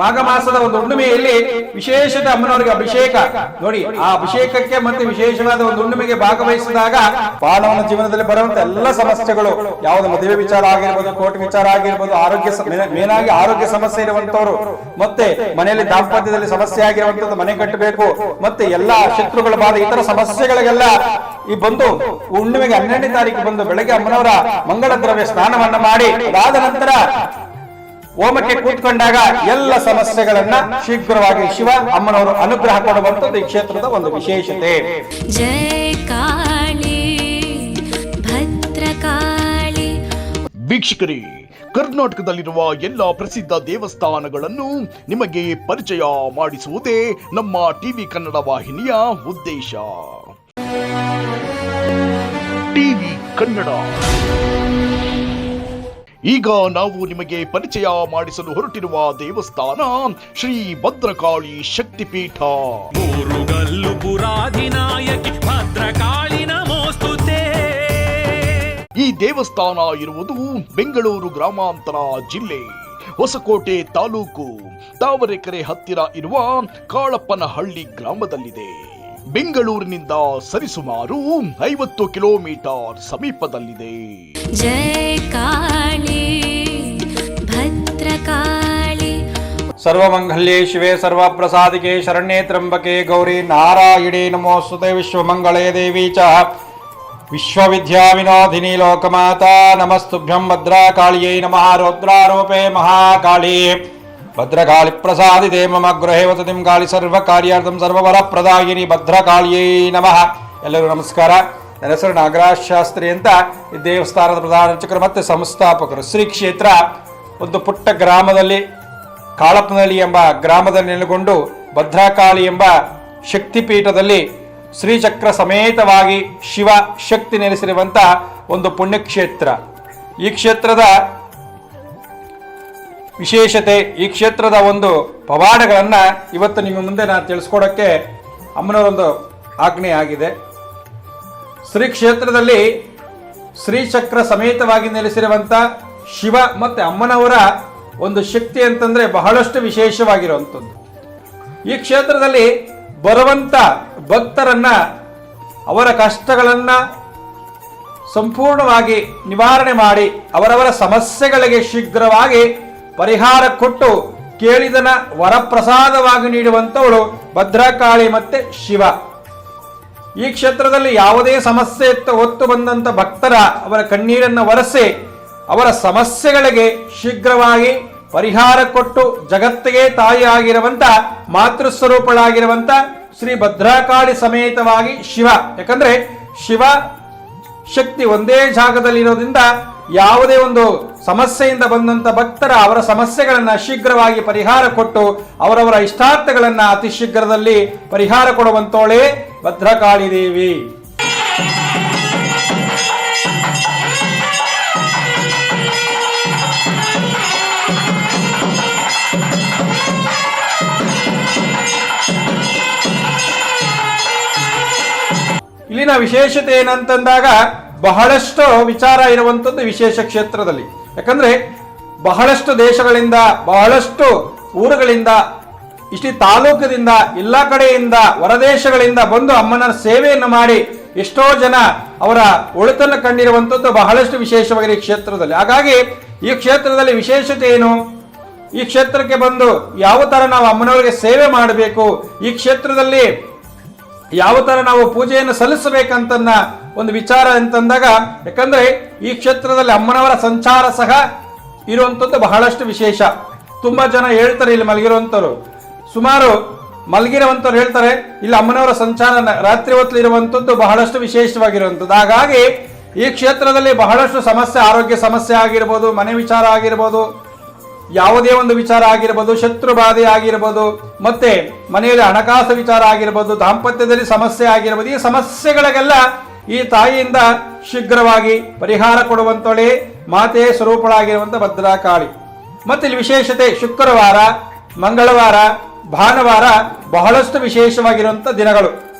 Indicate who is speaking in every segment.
Speaker 1: ಮಾಘ ಮಾಸದ ಒಂದು ಹುಣ್ಣಿಮೆಯಲ್ಲಿ ವಿಶೇಷತೆ ಅಮ್ಮನವರಿಗೆ ಅಭಿಷೇಕ. ನೋಡಿ, ಆ ಅಭಿಷೇಕಕ್ಕೆ ಮತ್ತೆ ವಿಶೇಷವಾದ ಒಂದು ಹುಣ್ಣಿಮೆಗೆ ಭಾಗವಹಿಸಿದಾಗ ಮಾನವನ ಜೀವನದಲ್ಲಿ ಬರುವಂತ ಎಲ್ಲ ಸಮಸ್ಯೆಗಳು ಯಾವುದು ಮದುವೆ ವಿಚಾರ ಆಗಿರ್ಬೋದು, ಕೋರ್ಟ್ ವಿಚಾರ ಆಗಿರ್ಬೋದು, ಆರೋಗ್ಯ ಮೇನಾಗಿ ಆರೋಗ್ಯ ಸಮಸ್ಯೆ ಇರುವಂತವರು ಮತ್ತೆ ಮನೆಯಲ್ಲಿ ದಾಂಪತ್ಯದಲ್ಲಿ ಸಮಸ್ಯೆ ಆಗಿರುವಂತದ್ದು ಮನೆ ಕಟ್ಟಬೇಕು, ಮತ್ತೆ ಎಲ್ಲಾ ಶತ್ರುಗಳ ಬಾದ ಇತರ ಸಮಸ್ಯೆಗಳಿಗೆಲ್ಲ ಈ ಬಂದು ಹುಣ್ಣಿಮೆಗೆ ಹನ್ನೆರಡನೇ ತಾರೀಕು ಬಂದು ಬೆಳಗ್ಗೆ ಅಮ್ಮನವರ ಮಂಗಳ ದ್ರವ್ಯ ಸ್ನಾನವನ್ನ ಮಾಡಿ, ಅದಾದ ನಂತರ ಹೋಮಕ್ಕೆ ಕೂತ್ಕೊಂಡಾಗ ಎಲ್ಲ ಸಮಸ್ಯೆಗಳನ್ನ ಶೀಘ್ರವಾಗಿ ಶಿವ ಅಮ್ಮನವರು ಅನುಗ್ರಹ ಕೊಡುವಂತದ್ದು ಈ ಕ್ಷೇತ್ರದ ಒಂದು ವಿಶೇಷತೆ.
Speaker 2: ವೀಕ್ಷಕರೇ ಕರ್ನಾಟಕದಲ್ಲಿರುವ ಎಲ್ಲ ಪ್ರಸಿದ್ಧ ದೇವಸ್ಥಾನಗಳನ್ನು ನಿಮಗೆ ಪರಿಚಯ ಮಾಡಿಸುವುದೇ ನಮ್ಮ ಟಿವಿ ಕನ್ನಡ ವಾಹಿನಿಯ ಉದ್ದೇಶ. ಟಿವಿ ಕನ್ನಡ. ಈಗ ನಾವು ನಿಮಗೆ ಪರಿಚಯ ಮಾಡಿಸಲು ಹೊರಟಿರುವ ದೇವಸ್ಥಾನ ಶ್ರೀ ಭದ್ರಕಾಳಿ ಶಕ್ತಿಪೀಠ.
Speaker 3: ಮೂರುಗಲ್ಲು ಪುರಾಧಿನಾಯಕಿ ಭದ್ರಕಾಳಿ ನಮೋಸ್ತುತೆ.
Speaker 2: ಈ ದೇವಸ್ಥಾನ ಇರುವುದು ಬೆಂಗಳೂರು ಗ್ರಾಮಾಂತರ ಜಿಲ್ಲೆ ಹೊಸಕೋಟೆ ತಾಲೂಕು ತಾವರೆಕೆರೆ ಹತ್ತಿರ ಇರುವ ಕಾಳಪ್ಪನಹಳ್ಳಿ ಗ್ರಾಮದಲ್ಲಿದೆ. ಬೆಂಗಳೂರಿನಿಂದ ಸರಿಸುಮಾರು ಐವತ್ತು ಕಿಲೋಮೀಟರ್ ಸಮೀಪದಲ್ಲಿದೆ.
Speaker 1: ಸರ್ವಮಂಗಲ್ಯೇ ಶಿವೇ ಸರ್ವಪ್ರಸಾದಿಕೆ ಶರಣ್ಯೇ ತ್ರಂಬಕೆ ಗೌರಿ ನಾರಾಯಣಿ ನಮೋಸ್ತುತೆ ವಿಶ್ವಮಂಗಳೇ ದೇವಿ ಚ. ವಿಶ್ವವಿದ್ಯಾವಿನೋಧಿನಿ ಲೋಕಮಾತಾ ನಮಸ್ತುಭ್ಯಂ ಭದ್ರಾ ಕಾಳಿಯೈ ನಮಃ ರುದ್ರಾರೂಪೇ ಮಹಾಕಾಳಿ. ಭದ್ರಕಾಳಿ ಪ್ರಸಾದಿತೆ ಮಮ ಗೃಹೇ ವಸತಿಂ ಗಾಳಿ ಸರ್ವ ಕಾರ್ಯಾರ್ಥಂ ಸರ್ವವರ ಪ್ರದಾಯಿನಿ ಭದ್ರಕಾಳಿಯೇ ನಮಃ. ಎಲ್ಲರೂ ನಮಸ್ಕಾರ. ನನ್ನ ಹೆಸರು ನಾಗರಾಜ್ ಶಾಸ್ತ್ರಿ ಅಂತ ಈ ದೇವಸ್ಥಾನದ ಪ್ರಧಾನ ಅರ್ಚಕರು ಮತ್ತು ಸಂಸ್ಥಾಪಕರು. ಶ್ರೀ ಕ್ಷೇತ್ರ, ಒಂದು ಪುಟ್ಟ ಗ್ರಾಮದಲ್ಲಿ, ಕಾಳಪ್ಪನಹಳ್ಳಿ ಎಂಬ ಗ್ರಾಮದಲ್ಲಿ ನೆಲೆಗೊಂಡು ಭದ್ರಕಾಳಿ ಎಂಬ ಶಕ್ತಿಪೀಠದಲ್ಲಿ ಶ್ರೀಚಕ್ರ ಸಮೇತವಾಗಿ ಶಿವ ಶಕ್ತಿ ನೆಲೆಸಿರುವಂಥ ಒಂದು ಪುಣ್ಯಕ್ಷೇತ್ರ. ಈ ಕ್ಷೇತ್ರದ ವಿಶೇಷತೆ ಈ ಕ್ಷೇತ್ರದ ಒಂದು ಪವಾಡಗಳನ್ನು ಇವತ್ತು ನಿಮ್ಮ ಮುಂದೆ ನಾನು ತಿಳಿಸ್ಕೊಡೋಕ್ಕೆ ಅಮ್ಮನವರೊಂದು ಆಜ್ಞೆ ಆಗಿದೆ. ಶ್ರೀ ಕ್ಷೇತ್ರದಲ್ಲಿ ಶ್ರೀಚಕ್ರ ಸಮೇತವಾಗಿ ನೆಲೆಸಿರುವಂಥ ಶಿವ ಮತ್ತು ಅಮ್ಮನವರ ಒಂದು ಶಕ್ತಿ ಅಂತಂದರೆ ಬಹಳಷ್ಟು ವಿಶೇಷವಾಗಿರುವಂಥದ್ದು. ಈ ಕ್ಷೇತ್ರದಲ್ಲಿ ಬರುವಂಥ ಭಕ್ತರನ್ನು, ಅವರ ಕಷ್ಟಗಳನ್ನು ಸಂಪೂರ್ಣವಾಗಿ ನಿವಾರಣೆ ಮಾಡಿ ಅವರವರ ಸಮಸ್ಯೆಗಳಿಗೆ ಶೀಘ್ರವಾಗಿ ಪರಿಹಾರ ಕೊಟ್ಟು ಕೇಳಿದನ ವರಪ್ರಸಾದವಾಗಿ ನೀಡುವಂಥವಳು ಭದ್ರಕಾಳಿ ಮತ್ತೆ ಶಿವ. ಈ ಕ್ಷೇತ್ರದಲ್ಲಿ ಯಾವುದೇ ಸಮಸ್ಯೆ ಹೊತ್ತು ಬಂದಂತ ಭಕ್ತರ ಅವರ ಕಣ್ಣೀರನ್ನು ಒರೆಸಿ ಅವರ ಸಮಸ್ಯೆಗಳಿಗೆ ಶೀಘ್ರವಾಗಿ ಪರಿಹಾರ ಕೊಟ್ಟು ಜಗತ್ತಿಗೆ ತಾಯಿಯಾಗಿರುವಂತ ಮಾತೃಸ್ವರೂಪಳಾಗಿರುವಂಥ ಶ್ರೀ ಭದ್ರಕಾಳಿ ಸಮೇತವಾಗಿ ಶಿವ. ಯಾಕಂದ್ರೆ ಶಿವ ಶಕ್ತಿ ಒಂದೇ ಜಾಗದಲ್ಲಿ ಇರೋದ್ರಿಂದ ಯಾವುದೇ ಒಂದು ಸಮಸ್ಯೆಯಿಂದ ಬಂದಂತ ಭಕ್ತರ ಅವರ ಸಮಸ್ಯೆಗಳನ್ನು ಶೀಘ್ರವಾಗಿ ಪರಿಹಾರ ಕೊಟ್ಟು ಅವರವರ ಇಷ್ಟಾರ್ಥಗಳನ್ನು ಅತಿ ಶೀಘ್ರದಲ್ಲಿ ಪರಿಹಾರ ಕೊಡುವಂತೋಳೆ ಭದ್ರಕಾಳಿ ದೇವಿ ಇಲ್ಲಿನ ವಿಶೇಷತೆ ಏನಂತಂದಾಗ ಬಹಳಷ್ಟು ವಿಚಾರ ಇರುವಂಥದ್ದು ವಿಶೇಷ ಕ್ಷೇತ್ರದಲ್ಲಿ. ಯಾಕಂದ್ರೆ ಬಹಳಷ್ಟು ದೇಶಗಳಿಂದ, ಬಹಳಷ್ಟು ಊರುಗಳಿಂದ ಇಷ್ಟು ತಾಲೂಕದಿಂದ ಎಲ್ಲ ಕಡೆಯಿಂದ, ಹೊರದೇಶಗಳಿಂದ ಬಂದು ಅಮ್ಮನ ಸೇವೆಯನ್ನು ಮಾಡಿ ಎಷ್ಟೋ ಜನ ಅವರ ಒಳಿತನ್ನು ಕಂಡಿರುವಂಥದ್ದು ಬಹಳಷ್ಟು ವಿಶೇಷವಾಗಿದೆ ಈ ಕ್ಷೇತ್ರದಲ್ಲಿ. ಹಾಗಾಗಿ ಈ ಕ್ಷೇತ್ರದಲ್ಲಿ ವಿಶೇಷತೆ ಏನು? ಈ ಕ್ಷೇತ್ರಕ್ಕೆ ಬಂದು ಯಾವ ಥರ ನಾವು ಅಮ್ಮನವರಿಗೆ ಸೇವೆ ಮಾಡಬೇಕು? ಈ ಕ್ಷೇತ್ರದಲ್ಲಿ ಯಾವ ಥರ ನಾವು ಪೂಜೆಯನ್ನು ಸಲ್ಲಿಸಬೇಕಂತನ್ನ ಒಂದು ವಿಚಾರ ಅಂತಂದಾಗ ಯಾಕಂದ್ರೆ ಈ ಕ್ಷೇತ್ರದಲ್ಲಿ ಅಮ್ಮನವರ ಸಂಚಾರ ಸಹ ಇರುವಂಥದ್ದು ಬಹಳಷ್ಟು ವಿಶೇಷ. ತುಂಬಾ ಜನ ಹೇಳ್ತಾರೆ ಇಲ್ಲಿ ಮಲಗಿರುವಂಥವ್ರು ಸುಮಾರು ಮಲಗಿರುವಂಥವ್ರು ಹೇಳ್ತಾರೆ, ಇಲ್ಲಿ ಅಮ್ಮನವರ ಸಂಚಾರ ರಾತ್ರಿ ಹೊತ್ತಲ್ಲಿ ಇರುವಂಥದ್ದು ಬಹಳಷ್ಟು ವಿಶೇಷವಾಗಿರುವಂಥದ್ದು ಹಾಗಾಗಿ ಈ ಕ್ಷೇತ್ರದಲ್ಲಿ ಬಹಳಷ್ಟು ಸಮಸ್ಯೆ, ಆರೋಗ್ಯ ಸಮಸ್ಯೆ ಆಗಿರ್ಬೋದು, ಮನೆ ವಿಚಾರ ಆಗಿರ್ಬೋದು, ಯಾವುದೇ ಒಂದು ವಿಚಾರ ಆಗಿರ್ಬೋದು, ಶತ್ರು ಬಾಧೆ ಆಗಿರ್ಬೋದು, ಮತ್ತೆ ಮನೆಯಲ್ಲಿ ಹಣಕಾಸು ವಿಚಾರ ಆಗಿರ್ಬೋದು, ದಾಂಪತ್ಯದಲ್ಲಿ ಸಮಸ್ಯೆ ಆಗಿರ್ಬೋದು, ಈ ಸಮಸ್ಯೆಗಳಿಗೆಲ್ಲ ಈ ತಾಯಿಯಿಂದ ಶೀಘ್ರವಾಗಿ ಪರಿಹಾರ ಕೊಡುವಂತೊಳೆ ಮಾತೆ ಸ್ವರೂಪಳಾಗಿರುವಂತ ಭದ್ರಕಾಳಿ. ಮತ್ತೆ ಇಲ್ಲಿ ವಿಶೇಷತೆ ಶುಕ್ರವಾರ, ಮಂಗಳವಾರ, ಭಾನುವಾರ ಬಹಳಷ್ಟು ವಿಶೇಷವಾಗಿರುವಂತ ದಿನಗಳು.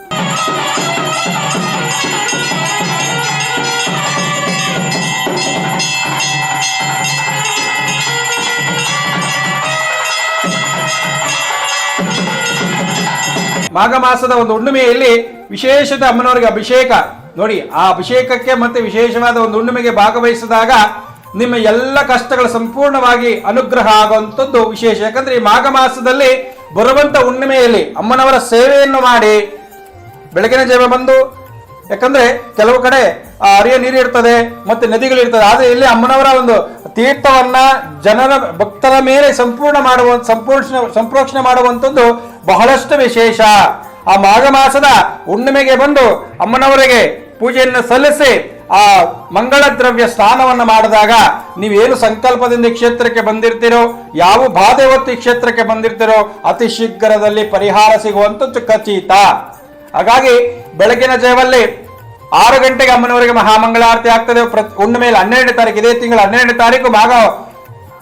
Speaker 1: ಮಾಘ ಮಾಸದ ಒಂದು ಹುಣ್ಣಿಮೆಯಲ್ಲಿ ವಿಶೇಷತೆ ಅಮ್ಮನವರಿಗೆ ಅಭಿಷೇಕ. ನೋಡಿ, ಆ ಅಭಿಷೇಕಕ್ಕೆ ಮತ್ತೆ ವಿಶೇಷವಾದ ಒಂದು ಹುಣ್ಣಿಮೆಗೆ ಭಾಗವಹಿಸಿದಾಗ ನಿಮ್ಮ ಎಲ್ಲ ಕಷ್ಟಗಳು ಸಂಪೂರ್ಣವಾಗಿ ಅನುಗ್ರಹ ಆಗುವಂಥದ್ದು ವಿಶೇಷ. ಯಾಕಂದ್ರೆ ಈ ಮಾಘ ಮಾಸದಲ್ಲಿ ಬರುವಂತ ಹುಣ್ಣಿಮೆಯಲ್ಲಿ ಅಮ್ಮನವರ ಸೇವೆಯನ್ನು ಮಾಡಿ ಬೆಳಗಿನ ಜಾವ ಬಂದು, ಯಾಕಂದ್ರೆ ಕೆಲವು ಕಡೆ, ಆ, ಅರಿಯ ನೀರು ಇರ್ತದೆ, ಮತ್ತೆ ನದಿಗಳು ಇರ್ತದೆ. ಆದ್ರೆ ಇಲ್ಲಿ ಅಮ್ಮನವರ ಒಂದು ತೀರ್ಥವನ್ನ ಜನರ ಭಕ್ತರ ಮೇಲೆ ಸಂಪೂರ್ಣ ಮಾಡುವ, ಸಂಪೂರ್ಣ, ಸಂಪ್ರೋಕ್ಷಣೆ ಮಾಡುವಂಥದ್ದು ಬಹಳಷ್ಟು ವಿಶೇಷ. ಆ ಮಾಘ ಮಾಸದ ಹುಣ್ಣಿಮೆಗೆ ಬಂದು ಅಮ್ಮನವರಿಗೆ ಪೂಜೆಯನ್ನು ಸಲ್ಲಿಸಿ ಆ ಮಂಗಳ ದ್ರವ್ಯ ಸ್ನಾನವನ್ನು ಮಾಡಿದಾಗ ನೀವೇನು ಸಂಕಲ್ಪದಿಂದ ಈ ಕ್ಷೇತ್ರಕ್ಕೆ ಬಂದಿರ್ತೀರೋ, ಯಾವ ಬಾಧೆ ಹೊತ್ತು ಈ ಕ್ಷೇತ್ರಕ್ಕೆ ಬಂದಿರ್ತೀರೋ, ಅತಿ ಶೀಘ್ರದಲ್ಲಿ ಪರಿಹಾರ ಸಿಗುವಂಥದ್ದು ಖಚಿತ. ಹಾಗಾಗಿ ಬೆಳಗಿನ ಜಯವಲ್ಲಿ ಆರು ಗಂಟೆಗೆ ಅಮ್ಮನವರಿಗೆ ಮಹಾಮಂಗಳಾರತಿ ಆಗ್ತದೆ. ಪ್ರತಿ ಹುಣ್ಣಿಮೆಯಲ್ಲಿ ಹನ್ನೆರಡು ತಾರೀಕು, ಇದೇ ತಿಂಗಳ ಹನ್ನೆರಡನೇ ತಾರೀಕು ಮಾಘ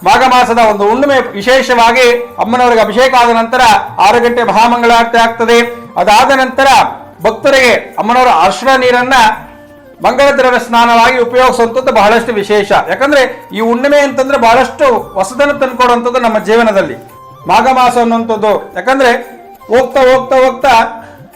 Speaker 1: ಮಾಘ ಮಾಸದ ಒಂದು ಹುಣ್ಣಿಮೆ ವಿಶೇಷವಾಗಿ ಅಮ್ಮನವರಿಗೆ ಅಭಿಷೇಕ ಆದ ನಂತರ ಆರು ಗಂಟೆ ಮಹಾಮಂಗಳಾರತಿ ಆಗ್ತದೆ. ಅದಾದ ನಂತರ ಭಕ್ತರಿಗೆ ಅಮ್ಮನವರ ಅರ್ಶನ ನೀರನ್ನ ಮಂಗಳ ದ್ರವ್ಯ ಸ್ನಾನವಾಗಿ ಉಪಯೋಗಿಸುವಂಥದ್ದು ಬಹಳಷ್ಟು ವಿಶೇಷ. ಯಾಕಂದ್ರೆ ಈ ಹುಣ್ಣಿಮೆ ಅಂತಂದ್ರೆ ಬಹಳಷ್ಟು ಹೊಸದನ್ನು ತಂದುಕೊಡುವಂಥದ್ದು ನಮ್ಮ ಜೀವನದಲ್ಲಿ. ಮಾಘ ಮಾಸ ಅನ್ನುವಂಥದ್ದು. ಯಾಕಂದ್ರೆ ಹೋಗ್ತಾ ಹೋಗ್ತಾ ಹೋಗ್ತಾ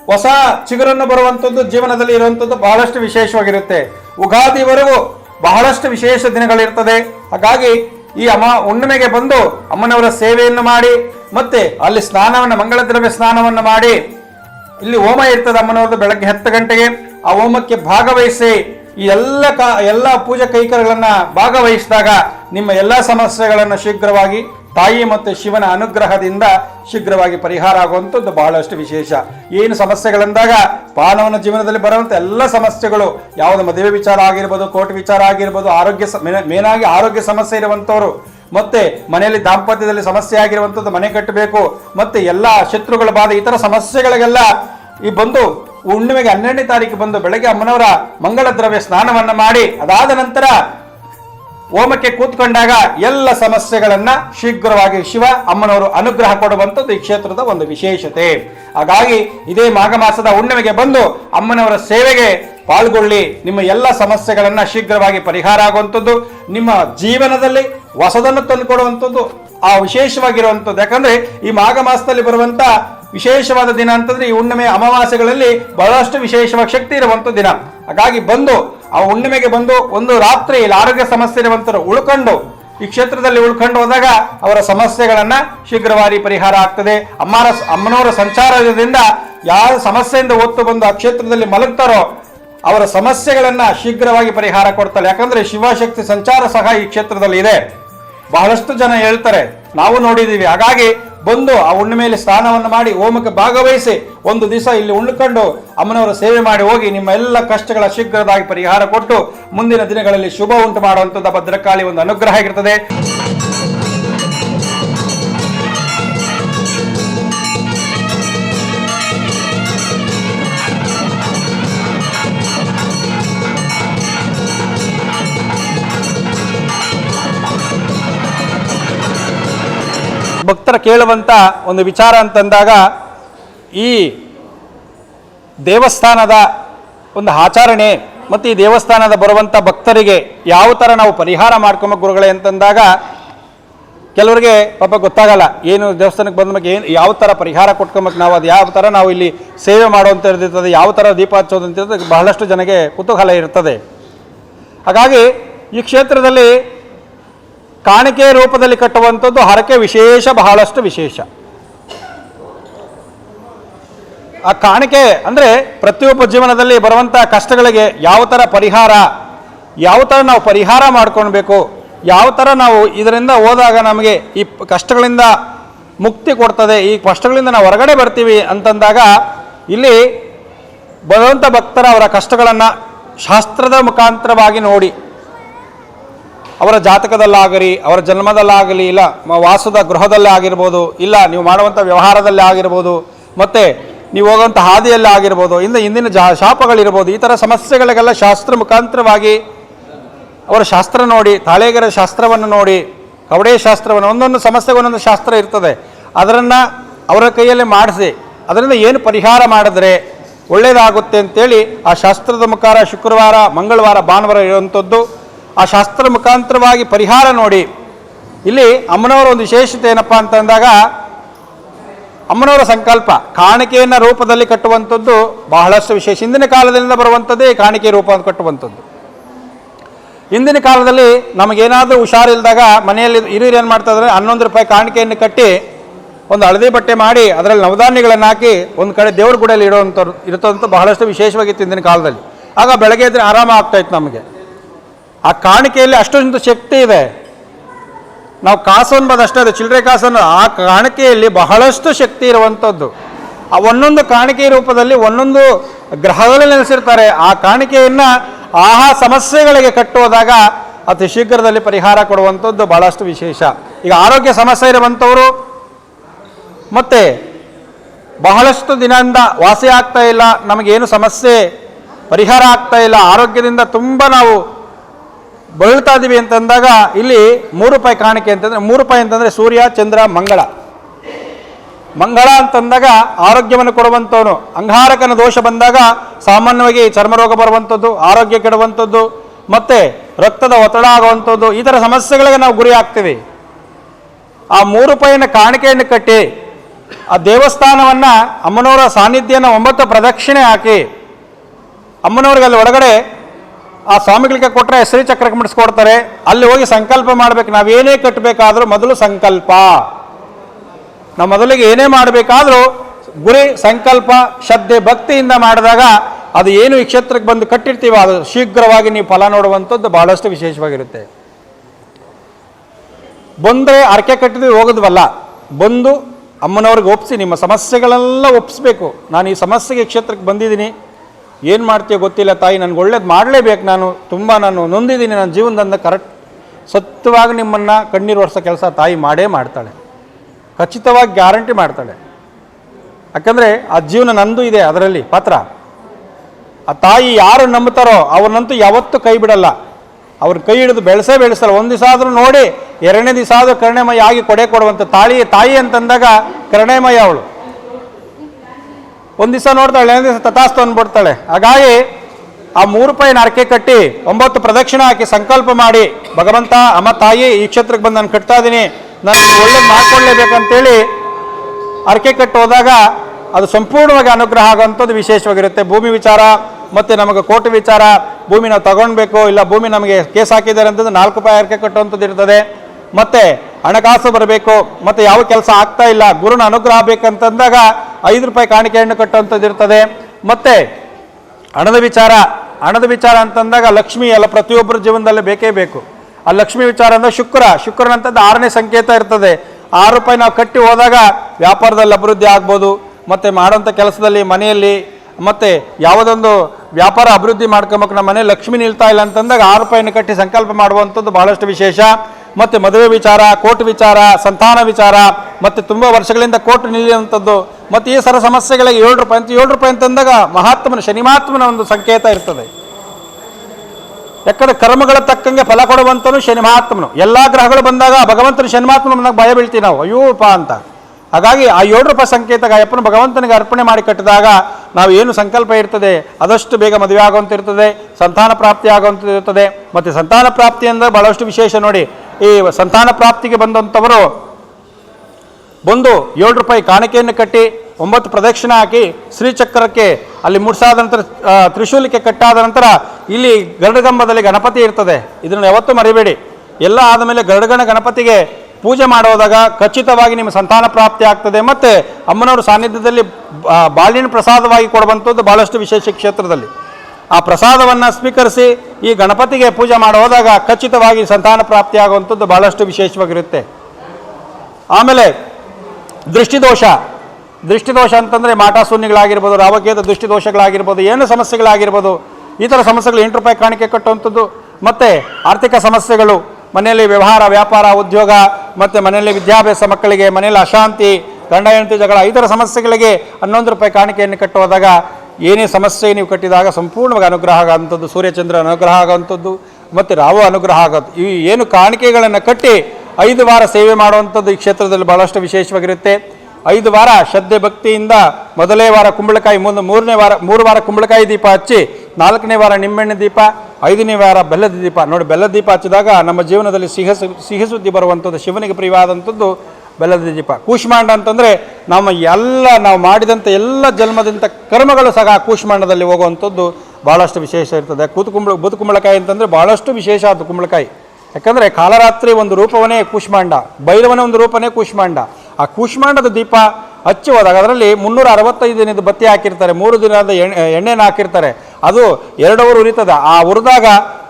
Speaker 1: ಹೊಸ ಚಿಗುರನ್ನು ಬರುವಂಥದ್ದು ಜೀವನದಲ್ಲಿ ಇರುವಂಥದ್ದು ಬಹಳಷ್ಟು ವಿಶೇಷವಾಗಿರುತ್ತೆ. ಉಗಾದಿವರೆಗೂ ಬಹಳಷ್ಟು ವಿಶೇಷ ದಿನಗಳಿರ್ತದೆ. ಹಾಗಾಗಿ ಈ ಅಮ್ಮ ಹುಣ್ಣಿಮೆಗೆ ಬಂದು ಅಮ್ಮನವರ ಸೇವೆಯನ್ನು ಮಾಡಿ ಮತ್ತೆ ಅಲ್ಲಿ ಸ್ನಾನವನ್ನು ಮಂಗಳ ದ್ರವ್ಯ ಸ್ನಾನವನ್ನು ಮಾಡಿ ಇಲ್ಲಿ ಹೋಮ ಇರ್ತದೆ ಅಮ್ಮನವ್ರದ್ದು, ಬೆಳಗ್ಗೆ ಹತ್ತು ಗಂಟೆಗೆ. ಆ ಹೋಮಕ್ಕೆ ಭಾಗವಹಿಸಿ ಈ ಎಲ್ಲ ಕ, ಎಲ್ಲ ಪೂಜಾ ಕೈಕರ್ಯಗಳನ್ನು ಭಾಗವಹಿಸಿದಾಗ ನಿಮ್ಮ ಎಲ್ಲ ಸಮಸ್ಯೆಗಳನ್ನು ಶೀಘ್ರವಾಗಿ ತಾಯಿ ಮತ್ತು ಶಿವನ ಅನುಗ್ರಹದಿಂದ ಶೀಘ್ರವಾಗಿ ಪರಿಹಾರ ಆಗುವಂಥದ್ದು ಬಹಳಷ್ಟು ವಿಶೇಷ. ಏನು ಸಮಸ್ಯೆಗಳಂದಾಗ ಮಾನವನ ಜೀವನದಲ್ಲಿ ಬರುವಂಥ ಎಲ್ಲ ಸಮಸ್ಯೆಗಳು, ಯಾವುದು ಮದುವೆ ವಿಚಾರ ಆಗಿರ್ಬೋದು, ಕೋರ್ಟ್ ವಿಚಾರ ಆಗಿರ್ಬೋದು, ಆರೋಗ್ಯ ಮೇನಾಗಿ ಆರೋಗ್ಯ ಸಮಸ್ಯೆ ಇರುವಂಥವ್ರು ಮತ್ತೆ ಮನೆಯಲ್ಲಿ ದಾಂಪತ್ಯದಲ್ಲಿ ಸಮಸ್ಯೆ ಆಗಿರುವಂಥದ್ದು ಮನೆ ಕಟ್ಟಬೇಕು, ಮತ್ತೆ ಎಲ್ಲ ಶತ್ರುಗಳ ಬಾಧೆ ಇತರ ಸಮಸ್ಯೆಗಳಿಗೆಲ್ಲ ಈ ಬಂದು ಹುಣ್ಣಿಮೆಗೆ ಹನ್ನೆರಡನೇ ತಾರೀಕು ಬಂದು ಬೆಳಗ್ಗೆ ಅಮ್ಮನವರ ಮಂಗಳ ದ್ರವ್ಯ ಸ್ನಾನವನ್ನು ಮಾಡಿ, ಅದಾದ ನಂತರ ಹೋಮಕ್ಕೆ ಕೂತ್ಕೊಂಡಾಗ ಎಲ್ಲ ಸಮಸ್ಯೆಗಳನ್ನ ಶೀಘ್ರವಾಗಿ ಶಿವ ಅಮ್ಮನವರು ಅನುಗ್ರಹ ಕೊಡುವಂಥದ್ದು ಈ ಕ್ಷೇತ್ರದ ಒಂದು ವಿಶೇಷತೆ. ಹಾಗಾಗಿ ಇದೇ ಮಾಘ ಮಾಸದ ಹುಣ್ಣಿಮೆಗೆ ಬಂದು ಅಮ್ಮನವರ ಸೇವೆಗೆ ಪಾಲ್ಗೊಳ್ಳಿ. ನಿಮ್ಮ ಎಲ್ಲ ಸಮಸ್ಯೆಗಳನ್ನ ಶೀಘ್ರವಾಗಿ ಪರಿಹಾರ ಆಗುವಂಥದ್ದು. ನಿಮ್ಮ ಜೀವನದಲ್ಲಿ ಹೊಸದನ್ನು ತಂದುಕೊಡುವಂಥದ್ದು, ಆ ವಿಶೇಷವಾಗಿರುವಂಥದ್ದು. ಯಾಕಂದ್ರೆ ಈ ಮಾಘ ಮಾಸದಲ್ಲಿ ಬರುವಂತ ವಿಶೇಷವಾದ ದಿನ ಅಂತಂದ್ರೆ ಈ ಹುಣ್ಣಿಮೆ ಅಮಾವಾಸ್ಯೆಗಳಲ್ಲಿ ಬಹಳಷ್ಟು ವಿಶೇಷವಾಗಿ ಶಕ್ತಿ ಇರುವಂತ ದಿನ. ಹಾಗಾಗಿ ಬಂದು, ಆ ಹುಣ್ಣಿಮೆಗೆ ಬಂದು ಒಂದು ರಾತ್ರಿ ಇಲ್ಲಿ ಆರೋಗ್ಯ ಸಮಸ್ಯೆ ಇರುವಂತರು ಉಳ್ಕೊಂಡು, ಈ ಕ್ಷೇತ್ರದಲ್ಲಿ ಉಳ್ಕೊಂಡು ಹೋದಾಗ ಅವರ ಸಮಸ್ಯೆಗಳನ್ನ ಶೀಘ್ರವಾಗಿ ಪರಿಹಾರ ಆಗ್ತದೆ. ಅಮ್ಮನ ಅಮ್ಮನವರ ಸಂಚಾರದಿಂದ ಯಾವ ಸಮಸ್ಯೆಯಿಂದ ಒತ್ತು ಬಂದು ಆ ಕ್ಷೇತ್ರದಲ್ಲಿ ಮಲಗ್ತಾರೋ ಅವರ ಸಮಸ್ಯೆಗಳನ್ನ ಶೀಘ್ರವಾಗಿ ಪರಿಹಾರ ಕೊಡ್ತಾರೆ ಯಾಕಂದ್ರೆ ಶಿವಶಕ್ತಿ ಸಂಚಾರ ಸಹ ಈ ಕ್ಷೇತ್ರದಲ್ಲಿ ಇದೆ. ಬಹಳಷ್ಟು ಜನ ಹೇಳ್ತಾರೆ, ನಾವು ನೋಡಿದ್ದೀವಿ ಹಾಗಾಗಿ ಬಂದು ಆ ಹುಣ್ಣಿಮೆಯಲ್ಲಿ ಸ್ನಾನವನ್ನು ಮಾಡಿ ಓಮಕ್ಕೆ ಭಾಗವಹಿಸಿ ಒಂದು ದಿವಸ ಇಲ್ಲಿ ಉಳ್ಕೊಂಡು ಅಮ್ಮನವರ ಸೇವೆ ಮಾಡಿ ಹೋಗಿ ನಿಮ್ಮ ಎಲ್ಲ ಕಷ್ಟಗಳ ಶೀಘ್ರವಾಗಿ ಪರಿಹಾರ ಕೊಟ್ಟು ಮುಂದಿನ ದಿನಗಳಲ್ಲಿ ಶುಭ ಉಂಟು ಮಾಡುವಂಥದ್ದು ಭದ್ರಕಾಳಿ ಒಂದು ಅನುಗ್ರಹ ಆಗಿರ್ತದೆ. ಭಕ್ತರ ಕೇಳುವಂಥ ಒಂದು ವಿಚಾರ ಅಂತಂದಾಗ ಈ ದೇವಸ್ಥಾನದ ಒಂದು ಆಚರಣೆ ಮತ್ತು ಈ ದೇವಸ್ಥಾನದ ಬರುವಂಥ ಭಕ್ತರಿಗೆ ಯಾವ ಥರ ನಾವು ಪರಿಹಾರ ಮಾಡ್ಕೊಂಬ ಗುರುಗಳೇ ಅಂತಂದಾಗ ಕೆಲವರಿಗೆ ಪಾಪ ಗೊತ್ತಾಗಲ್ಲ, ಏನು ದೇವಸ್ಥಾನಕ್ಕೆ ಬಂದ ಮೇಲೆ ಏನು, ಯಾವ ಥರ ಪರಿಹಾರ ಕೊಟ್ಕೊಂಬಕ್ಕೆ ನಾವು, ಅದು ಯಾವ ಥರ ನಾವು ಇಲ್ಲಿ ಸೇವೆ ಮಾಡುವಂಥ ಇರ್ತದೆ, ಯಾವ ಥರ ದೀಪ ಹಚ್ಚೋದು ಅಂತ ಇರ್ತದೆ, ಬಹಳಷ್ಟು ಜನಕ್ಕೆ ಕುತೂಹಲ ಇರ್ತದೆ. ಹಾಗಾಗಿ ಈ ಕ್ಷೇತ್ರದಲ್ಲಿ ಕಾಣಿಕೆ ರೂಪದಲ್ಲಿ ಕಟ್ಟುವಂಥದ್ದು ಹರಕೆ ವಿಶೇಷ, ಬಹಳಷ್ಟು ವಿಶೇಷ. ಆ ಕಾಣಿಕೆ ಅಂದರೆ ಪ್ರತಿಯೊಬ್ಬ ಜೀವನದಲ್ಲಿ ಬರುವಂಥ ಕಷ್ಟಗಳಿಗೆ ಯಾವ ಥರ ಪರಿಹಾರ, ಯಾವ ಥರ ನಾವು ಪರಿಹಾರ ಮಾಡ್ಕೊಳ್ಬೇಕು, ಯಾವ ಥರ ನಾವು ಇದರಿಂದ ಹೋದಾಗ ನಮಗೆ ಈ ಕಷ್ಟಗಳಿಂದ ಮುಕ್ತಿ ಕೊಡ್ತದೆ, ಈ ಕಷ್ಟಗಳಿಂದ ನಾವು ಹೊರಗಡೆ ಬರ್ತೀವಿ ಅಂತಂದಾಗ ಇಲ್ಲಿ ಭಗವಂತ ಭಕ್ತರ ಅವರ ಕಷ್ಟಗಳನ್ನು ಶಾಸ್ತ್ರದ ಮುಖಾಂತರವಾಗಿ ನೋಡಿ ಅವರ ಜಾತಕದಲ್ಲಾಗಲಿ, ಅವರ ಜನ್ಮದಲ್ಲಾಗಲಿ ಇಲ್ಲ ವಾಸದ ಗೃಹದಲ್ಲೇ ಆಗಿರ್ಬೋದು, ಇಲ್ಲ, ನೀವು ಮಾಡುವಂಥ ವ್ಯವಹಾರದಲ್ಲೇ ಆಗಿರ್ಬೋದು, ಮತ್ತು ನೀವು ಹೋಗುವಂಥ ಹಾದಿಯಲ್ಲೇ ಆಗಿರ್ಬೋದು, ಇಂದ ಇಂದಿನ ಜಾ ಶಾಪಗಳಿರ್ಬೋದು, ಈ ಥರ ಸಮಸ್ಯೆಗಳಿಗೆಲ್ಲ ಶಾಸ್ತ್ರ ಮುಖಾಂತರವಾಗಿ ಅವರ ಶಾಸ್ತ್ರ ನೋಡಿ, ತಾಳೇಗರ ಶಾಸ್ತ್ರವನ್ನು ನೋಡಿ, ಕವಡೆ ಶಾಸ್ತ್ರವನ್ನು, ಒಂದೊಂದು ಸಮಸ್ಯೆಗೆ ಒಂದೊಂದು ಶಾಸ್ತ್ರ ಇರ್ತದೆ. ಅದರನ್ನು ಅವರ ಕೈಯಲ್ಲಿ ಮಾಡಿಸಿ, ಅದರಿಂದ ಏನು ಪರಿಹಾರ ಮಾಡಿದ್ರೆ ಒಳ್ಳೆಯದಾಗುತ್ತೆ ಅಂತೇಳಿ ಆ ಶಾಸ್ತ್ರದ ಮುಖಾರ ಶುಕ್ರವಾರ, ಮಂಗಳವಾರ, ಭಾನುವಾರ ಇರುವಂಥದ್ದು ಆ ಶಾಸ್ತ್ರ ಮುಖಾಂತರವಾಗಿ ಪರಿಹಾರ ನೋಡಿ. ಇಲ್ಲಿ ಅಮ್ಮನವರ ಒಂದು ವಿಶೇಷತೆ ಏನಪ್ಪ ಅಂತಂದಾಗ ಅಮ್ಮನವರ ಸಂಕಲ್ಪ, ಕಾಣಿಕೆಯನ್ನು ರೂಪದಲ್ಲಿ ಕಟ್ಟುವಂಥದ್ದು ಬಹಳಷ್ಟು ವಿಶೇಷ. ಹಿಂದಿನ ಕಾಲದಿಂದ ಬರುವಂಥದ್ದೇ ಕಾಣಿಕೆ ರೂಪ ಕಟ್ಟುವಂಥದ್ದು. ಹಿಂದಿನ ಕಾಲದಲ್ಲಿ ನಮಗೇನಾದರೂ ಹುಷಾರಿಲ್ದಾಗ ಮನೆಯಲ್ಲಿ ಹಿರಿಯರು ಏನು ಮಾಡ್ತಾ ಹನ್ನೊಂದು ರೂಪಾಯಿ ಕಾಣಿಕೆಯನ್ನು ಕಟ್ಟಿ ಒಂದು ಹಳದಿ ಬಟ್ಟೆ ಮಾಡಿ ಅದರಲ್ಲಿ ನವಧಾನ್ಯಗಳನ್ನು ಹಾಕಿ ಒಂದು ಕಡೆ ದೇವ್ರ ಗುಡಿಯಲ್ಲಿ ಇಡುವಂಥವ್ರು ಇರುತ್ತಂತ ಬಹಳಷ್ಟು ವಿಶೇಷವಾಗಿತ್ತು ಹಿಂದಿನ ಕಾಲದಲ್ಲಿ. ಆಗ ಬೆಳಗ್ಗೆ ಇದ್ರೆ ಆರಾಮ ಆಗ್ತಾಯಿತ್ತು ನಮಗೆ. ಆ ಕಾಣಿಕೆಯಲ್ಲಿ ಅಷ್ಟೊಂದು ಶಕ್ತಿ ಇದೆ. ನಾವು ಕಾಸು ಅನ್ಬೋದು ಅಷ್ಟೇ ಅದು ಚಿಲ್ಲರೆ ಕಾಸನ್ನು ಆ ಕಾಣಿಕೆಯಲ್ಲಿ ಬಹಳಷ್ಟು ಶಕ್ತಿ ಇರುವಂಥದ್ದು. ಆ ಒಂದೊಂದು ಕಾಣಿಕೆ ರೂಪದಲ್ಲಿ ಒಂದೊಂದು ಗ್ರಹಗಳಲ್ಲಿ ನೆಲೆಸಿರ್ತಾರೆ. ಆ ಕಾಣಿಕೆಯನ್ನು ಆಹಾ ಸಮಸ್ಯೆಗಳಿಗೆ ಕಟ್ಟುವುದಾಗ ಅತಿ ಶೀಘ್ರದಲ್ಲಿ ಪರಿಹಾರ ಕೊಡುವಂಥದ್ದು ಬಹಳಷ್ಟು ವಿಶೇಷ. ಈಗ ಆರೋಗ್ಯ ಸಮಸ್ಯೆ ಇರುವಂಥವರು ಮತ್ತು ಬಹಳಷ್ಟು ದಿನದಿಂದ ವಾಸಿ ಆಗ್ತಾ ಇಲ್ಲ, ನಮಗೇನು ಸಮಸ್ಯೆ, ಪರಿಹಾರ ಆಗ್ತಾ ಇಲ್ಲ, ಆರೋಗ್ಯದಿಂದ ತುಂಬ ನಾವು ಬಳಲ್ತಾ ಇದ್ದೀವಿ ಅಂತಂದಾಗ ಇಲ್ಲಿ ಮೂರು ರೂಪಾಯಿ ಕಾಣಿಕೆ ಅಂತಂದರೆ, ಮೂರು ರೂಪಾಯಿ ಅಂತಂದರೆ ಸೂರ್ಯ, ಚಂದ್ರ, ಮಂಗಳ. ಮಂಗಳ ಅಂತಂದಾಗ ಆರೋಗ್ಯವನ್ನು ಕೊಡುವಂಥವನು. ಅಂಗಾರಕನ ದೋಷ ಬಂದಾಗ ಸಾಮಾನ್ಯವಾಗಿ ಚರ್ಮರೋಗ ಬರುವಂಥದ್ದು, ಆರೋಗ್ಯ ಕೆಡುವಂಥದ್ದು, ಮತ್ತು ರಕ್ತದ ಒತ್ತಡ ಆಗುವಂಥದ್ದು, ಈ ಥರ ಸಮಸ್ಯೆಗಳಿಗೆ ನಾವು ಗುರಿ ಆಗ್ತೀವಿ. ಆ ಮೂರು ರೂಪಾಯಿನ ಕಾಣಿಕೆಯನ್ನು ಕಟ್ಟಿ, ಆ ದೇವಸ್ಥಾನವನ್ನು ಅಮ್ಮನವರ ಸಾನ್ನಿಧ್ಯನ ಒಂಬತ್ತು ಪ್ರದಕ್ಷಿಣೆ ಹಾಕಿ ಅಮ್ಮನವ್ರಿಗೆ ಅಲ್ಲಿ ಒಳಗಡೆ ಆ ಸ್ವಾಮಿಗಳಿಗೆ ಕೊಟ್ಟರೆ ಶ್ರೀ ಚಕ್ರಕ್ಕೆ ಮುಡಿಸ್ಕೊಡ್ತಾರೆ. ಅಲ್ಲಿ ಹೋಗಿ ಸಂಕಲ್ಪ ಮಾಡಬೇಕು. ನಾವೇನೇ ಕಟ್ಟಬೇಕಾದ್ರೂ ಮೊದಲು ಸಂಕಲ್ಪ. ನಾವು ಮೊದಲಿಗೆ ಏನೇ ಮಾಡಬೇಕಾದ್ರೂ ಗುರಿ, ಸಂಕಲ್ಪ, ಶ್ರದ್ಧೆ, ಭಕ್ತಿಯಿಂದ ಮಾಡಿದಾಗ ಅದು ಏನು ಈ ಕ್ಷೇತ್ರಕ್ಕೆ ಬಂದು ಕಟ್ಟಿರ್ತೀವೋ ಅದು ಶೀಘ್ರವಾಗಿ ನೀವು ಫಲ ನೋಡುವಂಥದ್ದು ಬಹಳಷ್ಟು ವಿಶೇಷವಾಗಿರುತ್ತೆ. ಬಂದರೆ ಅರಕೆ ಕಟ್ಟಿದ್ವಿ ಹೋಗೋದ್ವಲ್ಲ. ಬಂದು ಅಮ್ಮನವ್ರಿಗೆ ಒಪ್ಪಿಸಿ ನಿಮ್ಮ ಸಮಸ್ಯೆಗಳೆಲ್ಲ ಒಪ್ಪಿಸ್ಬೇಕು ನಾನು ಈ ಸಮಸ್ಯೆಗೆ ಕ್ಷೇತ್ರಕ್ಕೆ ಬಂದಿದ್ದೀನಿ. ಏನು ಮಾಡ್ತೀಯೋ ಗೊತ್ತಿಲ್ಲ ತಾಯಿ, ನನಗೆ ಒಳ್ಳೇದು ಮಾಡಲೇಬೇಕು ನಾನು. ತುಂಬ ನಾನು ನೊಂದಿದ್ದೀನಿ, ನನ್ನ ಜೀವನದಿಂದ ಕರೆಕ್ಟ್ ಸತ್ಯವಾಗಿ ನಿಮ್ಮನ್ನು ಕಣ್ಣೀರು ವರ್ಷ ಕೆಲಸ ತಾಯಿ ಮಾಡೇ ಮಾಡ್ತಾಳೆ. ಖಚಿತವಾಗಿ ಗ್ಯಾರಂಟಿ ಮಾಡ್ತಾಳೆ. ಯಾಕಂದರೆ ಆ ಜೀವನ ನಂದು ಇದೆ ಅದರಲ್ಲಿ, ಪಾತ್ರ. ಆ ತಾಯಿ ಯಾರು ನಂಬುತ್ತಾರೋ ಅವನಂತೂ ಯಾವತ್ತೂ ಕೈ ಬಿಡಲ್ಲ. ಅವ್ರ ಕೈ ಹಿಡಿದು ಬೆಳೆಸೇ ಬೆಳೆಸಲ್ಲ. ಒಂದು ದಿವಸ ಆದರೂ ನೋಡಿ, ಎರಡನೇ ದಿವಸ ಆದರೂ ಕರುಣೆಮಯ ಆಗಿ ಕೊಡೆ ಕೊಡುವಂಥ ತಾಳಿ, ತಾಯಿ ಅಂತಂದಾಗ ಕರುಣೆಮಯ ಅವಳು. ಒಂದು ದಿವಸ ನೋಡ್ತಾಳೆ ಒಂದು ದಿವಸ ತಥಾಸ್ತು ಅಂದ್ಬಿಡ್ತಾಳೆ ಹಾಗಾಗಿ ಆ ಮೂರು ರೂಪಾಯಿನ ಅರಕೆ ಕಟ್ಟಿ ಒಂಬತ್ತು ಪ್ರದಕ್ಷಿಣೆ ಹಾಕಿ ಸಂಕಲ್ಪ ಮಾಡಿ, ಭಗವಂತ, ಅಮ್ಮ, ತಾಯಿ, ಈ ಕ್ಷೇತ್ರಕ್ಕೆ ಬಂದು ನಾನು ಕಟ್ತಾ ಇದ್ದೀನಿ ನಾನು ಒಳ್ಳೇದು ಮಾಡ್ಕೊಳ್ಳೇಬೇಕಂತೇಳಿ ಅರಕೆ ಕಟ್ಟು ಹೋದಾಗ ಅದು ಸಂಪೂರ್ಣವಾಗಿ ಅನುಗ್ರಹ ಆಗುವಂಥದ್ದು ವಿಶೇಷವಾಗಿರುತ್ತೆ. ಭೂಮಿ ವಿಚಾರ ಮತ್ತು ನಮಗೆ ಕೋಟು ವಿಚಾರ, ಭೂಮಿ ನಾವು ತಗೊಳ್ಬೇಕು ಇಲ್ಲ ಭೂಮಿ ನಮಗೆ ಕೇಸ್ ಹಾಕಿದ್ದಾರೆ ಅಂತಂದು ನಾಲ್ಕು ರೂಪಾಯಿ ಅರಕೆ ಕಟ್ಟುವಂಥದ್ದು ಇರ್ತದೆ. ಮತ್ತು ಹಣಕಾಸು ಬರಬೇಕು, ಮತ್ತು ಯಾವ ಕೆಲಸ ಆಗ್ತಾ ಇಲ್ಲ, ಗುರುನ ಅನುಗ್ರಹ ಬೇಕಂತಂದಾಗ ಐದು ರೂಪಾಯಿ ಕಾಣಿಕೆಯನ್ನು ಕಟ್ಟುವಂಥದ್ದು ಇರ್ತದೆ. ಮತ್ತು ಹಣದ ವಿಚಾರ ಹಣದ ವಿಚಾರ ಅಂತಂದಾಗ ಲಕ್ಷ್ಮಿ ಎಲ್ಲ ಪ್ರತಿಯೊಬ್ಬರ ಜೀವನದಲ್ಲಿ ಬೇಕೇ ಬೇಕು. ಆ ಲಕ್ಷ್ಮಿ ವಿಚಾರ ಅಂದರೆ ಶುಕ್ರ, ಶುಕ್ರನಂತದ್ದು ಆರನೇ ಸಂಕೇತ ಇರ್ತದೆ. ಆರು ರೂಪಾಯಿ ನಾವು ಕಟ್ಟಿ ಹೋದಾಗ ವ್ಯಾಪಾರದಲ್ಲಿ ಅಭಿವೃದ್ಧಿ ಆಗ್ಬೋದು, ಮತ್ತು ಮಾಡೋಂಥ ಕೆಲಸದಲ್ಲಿ, ಮನೆಯಲ್ಲಿ, ಮತ್ತು ಯಾವುದೊಂದು ವ್ಯಾಪಾರ ಅಭಿವೃದ್ಧಿ ಮಾಡ್ಕೊಬೇಕು, ನಮ್ಮ ಮನೆ ಲಕ್ಷ್ಮಿ ನಿಲ್ತಾ ಇಲ್ಲ ಅಂತಂದಾಗ ಆರು ರೂಪಾಯಿನ ಕಟ್ಟಿ ಸಂಕಲ್ಪ ಮಾಡುವಂಥದ್ದು ಬಹಳಷ್ಟು ವಿಶೇಷ. ಮತ್ತು ಮದುವೆ ವಿಚಾರ, ಕೋರ್ಟ್ ವಿಚಾರ, ಸಂತಾನ ವಿಚಾರ, ಮತ್ತು ತುಂಬ ವರ್ಷಗಳಿಂದ ಕೋರ್ಟ್ ನಿಲ್ಲುವಂಥದ್ದು ಮತ್ತು ಈ ಸರ ಸಮಸ್ಯೆಗಳಿಗೆ ಏಳು ರೂಪಾಯಿ ಅಂತ, ಏಳು ರೂಪಾಯಿ ಅಂತಂದಾಗ ಮಹಾತ್ಮನ, ಶನಿಮಾತ್ಮನ ಒಂದು ಸಂಕೇತ ಇರ್ತದೆ. ಯಾಕಂದ್ರೆ ಕರ್ಮಗಳ ತಕ್ಕಂಗೆ ಫಲ ಕೊಡುವಂಥನು ಶನಿ ಮಹಾತ್ಮನು ಎಲ್ಲ ಗ್ರಹಗಳು ಬಂದಾಗ ಭಗವಂತನ ಶನಿ ಮಹಾತ್ಮನ ಬಂದಾಗ ಭಯ ಬೀಳ್ತೀವಿ ನಾವು. ಅಯ್ಯೋ ಪಾ ಅಂತ. ಹಾಗಾಗಿ ಆ ಏಳು ರೂಪಾಯಿ ಸಂಕೇತ ಗಾಯಪ್ಪನ ಭಗವಂತನಿಗೆ ಅರ್ಪಣೆ ಮಾಡಿ ಕಟ್ಟಿದಾಗ ನಾವು ಏನು ಸಂಕಲ್ಪ ಇರ್ತದೆ, ಅದಷ್ಟು ಬೇಗ ಮದುವೆ ಆಗುವಂತಿರ್ತದೆ, ಸಂತಾನ ಪ್ರಾಪ್ತಿ ಆಗುವಂಥದ್ದು ಇರ್ತದೆ ಮತ್ತು ಸಂತಾನ ಪ್ರಾಪ್ತಿ ಅಂದರೆ ಬಹಳಷ್ಟು ವಿಶೇಷ ನೋಡಿ. ಈ ಸಂತಾನ ಪ್ರಾಪ್ತಿಗೆ ಬಂದಂಥವರು ಬಂದು ಏಳು ರೂಪಾಯಿ ಕಾಣಿಕೆಯನ್ನು ಕಟ್ಟಿ ಒಂಬತ್ತು ಪ್ರದಕ್ಷಿಣೆ ಹಾಕಿ ಶ್ರೀಚಕ್ರಕ್ಕೆ ಅಲ್ಲಿ ಮುಡ್ಸಾದ ನಂತರ ತ್ರಿಶೂಲಿಕೆ ಕಟ್ಟಾದ ನಂತರ ಇಲ್ಲಿ ಗರುಡಗಂಬದಲ್ಲಿ ಗಣಪತಿ ಇರ್ತದೆ. ಇದನ್ನು ಯಾವತ್ತೂ ಮರಿಬೇಡಿ. ಎಲ್ಲ ಆದಮೇಲೆ ಗರುಡಗಣ ಗಣಪತಿಗೆ ಪೂಜೆ ಮಾಡೋದಾಗ ಖಚಿತವಾಗಿ ನಿಮ್ಮ ಸಂತಾನ ಪ್ರಾಪ್ತಿ ಆಗ್ತದೆ ಮತ್ತು ಅಮ್ಮನವರ ಸಾನ್ನಿಧ್ಯದಲ್ಲಿ ಬಾಳಿನ ಪ್ರಸಾದವಾಗಿ ಕೊಡುವಂಥದ್ದು ಭಾಳಷ್ಟು ವಿಶೇಷ ಕ್ಷೇತ್ರದಲ್ಲಿ. ಆ ಪ್ರಸಾದವನ್ನು ಸ್ವೀಕರಿಸಿ ಈ ಗಣಪತಿಗೆ ಪೂಜೆ ಮಾಡಿ ಹೋದಾಗ ಖಚಿತವಾಗಿ ಸಂತಾನ ಪ್ರಾಪ್ತಿ ಆಗುವಂಥದ್ದು ಭಾಳಷ್ಟು ವಿಶೇಷವಾಗಿರುತ್ತೆ. ಆಮೇಲೆ ದೃಷ್ಟಿದೋಷ. ದೃಷ್ಟಿದೋಷ ಅಂತಂದರೆ ಮಾಟಾಶೂನ್ಯಗಳಾಗಿರ್ಬೋದು ರಾವಕೇತ ದೃಷ್ಟಿದೋಷಗಳಾಗಿರ್ಬೋದು, ಏನು ಸಮಸ್ಯೆಗಳಾಗಿರ್ಬೋದು, ಈ ಥರ ಸಮಸ್ಯೆಗಳು ಎಂಟು ರೂಪಾಯಿ ಕಾಣಿಕೆ ಕಟ್ಟುವಂಥದ್ದು, ಮತ್ತು ಆರ್ಥಿಕ ಸಮಸ್ಯೆಗಳು, ಮನೆಯಲ್ಲಿ ವ್ಯವಹಾರ, ವ್ಯಾಪಾರ, ಉದ್ಯೋಗ, ಮತ್ತು ಮನೆಯಲ್ಲಿ ವಿದ್ಯಾಭ್ಯಾಸ ಮಕ್ಕಳಿಗೆ, ಮನೆಯಲ್ಲಿ ಅಶಾಂತಿ, ಗಂಡ ಹೆಂಡತಿ ಜಗಳ, ಈ ಥರ ಸಮಸ್ಯೆಗಳಿಗೆ ಹನ್ನೊಂದು ರೂಪಾಯಿ ಕಾಣಿಕೆಯನ್ನು ಕಟ್ಟುವಾಗ ಏನೇ ಸಮಸ್ಯೆ ನೀವು ಕಟ್ಟಿದಾಗ ಸಂಪೂರ್ಣವಾಗಿ ಅನುಗ್ರಹ ಆಗೋವಂಥದ್ದು, ಸೂರ್ಯಚಂದ್ರ ಅನುಗ್ರಹ ಆಗುವಂಥದ್ದು, ಮತ್ತು ರಾವು ಅನುಗ್ರಹ ಆಗೋದು ಈ ಏನು ಕಾಣಿಕೆಗಳನ್ನು ಕಟ್ಟಿ ಐದು ವಾರ ಸೇವೆ ಮಾಡುವಂಥದ್ದು ಈ ಕ್ಷೇತ್ರದಲ್ಲಿ ಬಹಳಷ್ಟು ವಿಶೇಷವಾಗಿರುತ್ತೆ. ಐದು ವಾರ ಶ್ರದ್ಧೆ ಭಕ್ತಿಯಿಂದ ಮೊದಲೇ ವಾರ ಕುಂಬಳಕಾಯಿ, ಮುಂದೆ ಮೂರನೇ ವಾರ, ಮೂರು ವಾರ ಕುಂಬಳಕಾಯಿ ದೀಪ ಹಚ್ಚಿ, ನಾಲ್ಕನೇ ವಾರ ನಿಂಬೆಣ್ಣೆ ದೀಪ, ಐದನೇ ವಾರ ಬೆಲ್ಲದ ದೀಪ. ನೋಡಿ, ಬೆಲ್ಲದ ದೀಪ ಹಚ್ಚಿದಾಗ ನಮ್ಮ ಜೀವನದಲ್ಲಿ ಸಿಹಸು ಸಿಹಿ ಸುದ್ದಿ ಬರುವಂಥದ್ದು, ಶಿವನಿಗೆ ಪ್ರಿಯವಾದಂಥದ್ದು ಬೆಲ್ಲದ ದೀಪ. ಕೂಷ್ಮಾಂಡ ಅಂತಂದರೆ ನಮ್ಮ ಎಲ್ಲ ನಾವು ಮಾಡಿದಂಥ ಎಲ್ಲ ಜನ್ಮದಂಥ ಕರ್ಮಗಳು ಸಹ ಆ ಕೂಷ್ಮಾಂಡದಲ್ಲಿ ಹೋಗುವಂಥದ್ದು ಭಾಳಷ್ಟು ವಿಶೇಷ ಇರ್ತದೆ. ಕೂತುಕುಂಬಳ ಬೂದುಕುಂಬಳಕಾಯಿ ಅಂತಂದರೆ ಭಾಳಷ್ಟು ವಿಶೇಷ ಅದು ಕುಂಬಳಕಾಯಿ. ಯಾಕಂದರೆ ಕಾಲರಾತ್ರಿ ಒಂದು ರೂಪವನೇ ಕೂಶ್ಮಾಂಡ ಭೈರವನ ಒಂದು ರೂಪನೇ ಕೂಶ್ಮಾಂಡ ಆ ಕೂಷ್ಮಾಂಡದ ದೀಪ ಹಚ್ಚಿ ಹೋದಾಗ ಅದರಲ್ಲಿ ಮುನ್ನೂರ ಅರವತ್ತೈದು ದಿನದ ಬತ್ತಿ ಹಾಕಿರ್ತಾರೆ, ಮೂರು ದಿನದ ಎಣ್ಣೆ ಎಣ್ಣೆನ ಹಾಕಿರ್ತಾರೆ. ಅದು ಎರಡು ಅವರು ಉರಿತದೆ. ಆ ಉರಿದಾಗ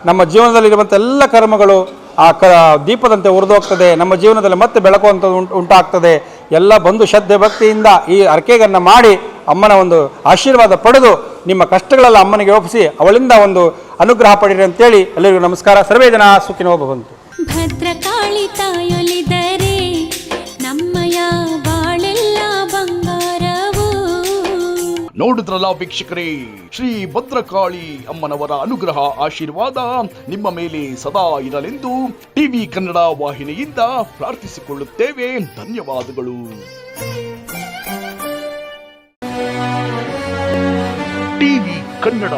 Speaker 1: ನಮ್ಮ ಜೀವನದಲ್ಲಿರುವಂಥ ಎಲ್ಲ ಕರ್ಮಗಳು ಆ ಕ, ದೀಪದಂತೆ ಉರಿದೋಗ್ತದೆ. ನಮ್ಮ ಜೀವನದಲ್ಲಿ ಮತ್ತೆ ಬೆಳಕು ಅಂತ ಉಂಟು, ಉಂಟಾಗ್ತದೆ. ಎಲ್ಲ ಬಂದು ಶ್ರದ್ಧೆ ಭಕ್ತಿಯಿಂದ ಈ ಅರ್ಕೆಗನ್ನು ಮಾಡಿ ಅಮ್ಮನ ಒಂದು ಆಶೀರ್ವಾದ ಪಡೆದು ನಿಮ್ಮ ಕಷ್ಟಗಳೆಲ್ಲ ಅಮ್ಮನಿಗೆ ಒಪ್ಪಿಸಿ ಅವಳಿಂದ ಒಂದು ಅನುಗ್ರಹ ಪಡೀರಿ ಅಂತೇಳಿ ಎಲ್ಲರಿಗೂ ನಮಸ್ಕಾರ. ಸರ್ವೇ ಜನ ಸುಖಿನೋ ಭವಂತು.
Speaker 4: ಭದ್ರಕಾಳಿ ತಾಯೊಲಿದರೆ
Speaker 2: ನೋಡಿದ್ರಲ್ಲ ವೀಕ್ಷಕರೇ? ಶ್ರೀ ಭದ್ರಕಾಳಿ ಅಮ್ಮನವರ ಅನುಗ್ರಹ ಆಶೀರ್ವಾದ ನಿಮ್ಮ ಮೇಲೆ ಸದಾ ಇರಲೆಂದು ಟಿವಿ ಕನ್ನಡ ವಾಹಿನಿಯಿಂದ ಪ್ರಾರ್ಥಿಸಿಕೊಳ್ಳುತ್ತೇವೆ. ಧನ್ಯವಾದಗಳು. ಟಿವಿ ಕನ್ನಡ.